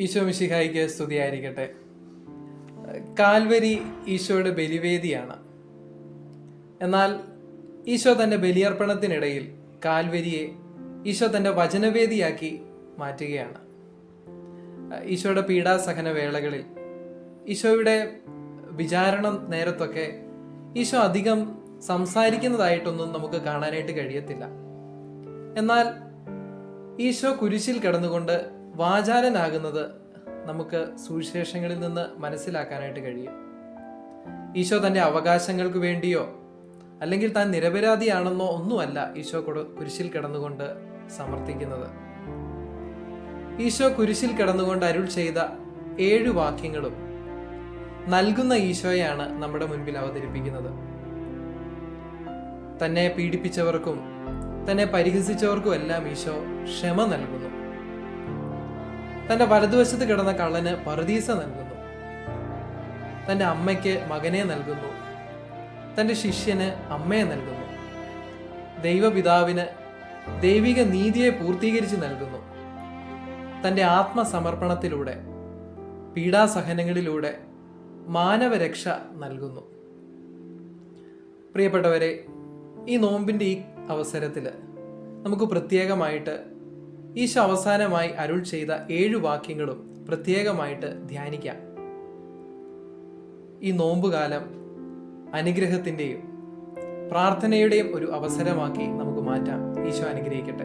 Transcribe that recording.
ഈശോ മിശിഹായിക്ക് സ്തുതിയായിരിക്കട്ടെ. കാൽവരി ഈശോയുടെ ബലിവേദിയാണ്. എന്നാൽ ഈശോ തന്റെ ബലിയർപ്പണത്തിനിടയിൽ കാൽവരിയെ ഈശോ തന്റെ വചനവേദിയാക്കി മാറ്റുകയാണ്. ഈശോയുടെ പീഡാസഹന വേളകളിൽ ഈശോയുടെ വിചാരണ നേരത്തൊക്കെ ഈശോ അധികം സംസാരിക്കുന്നതായിട്ടൊന്നും നമുക്ക് കാണാനായിട്ട് കഴിയത്തില്ല. എന്നാൽ ഈശോ കുരിശിൽ കിടന്നുകൊണ്ട് വാചാലനാകുന്നത് നമുക്ക് സുവിശേഷങ്ങളിൽ നിന്ന് മനസ്സിലാക്കാനായിട്ട് കഴിയും. ഈശോ തന്റെ അവകാശങ്ങൾക്ക് വേണ്ടിയോ അല്ലെങ്കിൽ താൻ നിരപരാധിയാണെന്നോ ഒന്നുമല്ല ഈശോ കുരിശിൽ കിടന്നുകൊണ്ട് സമർത്ഥിക്കുന്നത്. ഈശോ കുരിശിൽ കിടന്നുകൊണ്ട് അരുൾ ചെയ്ത ഏഴ് വാക്യങ്ങളും നൽകുന്ന ഈശോയാണ് നമ്മുടെ മുൻപിൽ അവതരിപ്പിക്കുന്നത്. തന്നെ പീഡിപ്പിച്ചവർക്കും തന്നെ പരിഹസിച്ചവർക്കും എല്ലാം ഈശോ ക്ഷമ നൽകുന്നു. തന്റെ വലതുവശത്ത് കിടന്ന കള്ളന് പറുദീസ നൽകുന്നു. തന്റെ അമ്മയ്ക്ക് മകനെ നൽകുന്നു. തന്റെ ശിഷ്യന് അമ്മയെ നൽകുന്നു. ദൈവപിതാവിന് ദൈവിക നീതിയെ പൂർത്തീകരിച്ച് നൽകുന്നു. തന്റെ ആത്മസമർപ്പണത്തിലൂടെ പീഡാസഹനങ്ങളിലൂടെ മാനവരക്ഷ നൽകുന്നു. പ്രിയപ്പെട്ടവരെ ഈ നോമ്പിന്റെ ഈ അവസരത്തിൽ നമുക്ക് പ്രത്യേകമായിട്ട് ഈശോ അവസാനമായി അരുൾ ചെയ്ത ഏഴു വാക്യങ്ങളും പ്രത്യേകമായിട്ട് ധ്യാനിക്കാം. ഈ നോമ്പുകാലം അനുഗ്രഹത്തിന്റെയും പ്രാർത്ഥനയുടെയും ഒരു അവസരമാക്കി നമുക്ക് മാറ്റാം. ഈശോ അനുഗ്രഹിക്കട്ടെ.